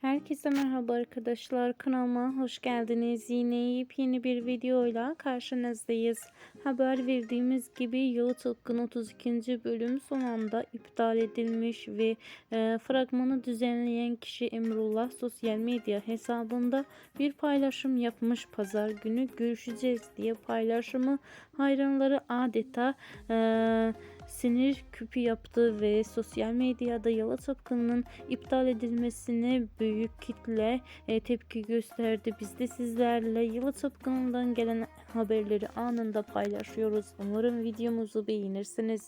Herkese merhaba arkadaşlar kanalıma hoş geldiniz. Yine yepyeni bir videoyla karşınızdayız. Haber verdiğimiz gibi Yalı Çapkın 32. bölüm son anda iptal edilmiş ve e, fragmanı düzenleyen kişi Emrullah sosyal medya hesabında bir paylaşım yapmış. Pazar günü görüşeceğiz diye paylaşımı hayranları adeta e, sinir küpü yaptı ve sosyal medyada Yalı Çapkın'ın iptal edilmesine büyük kitle e, tepki gösterdi. Biz de sizlerle Yalı Çapkın'dan gelen haberleri anında paylaşıyoruz. Umarım videomuzu beğenirsiniz.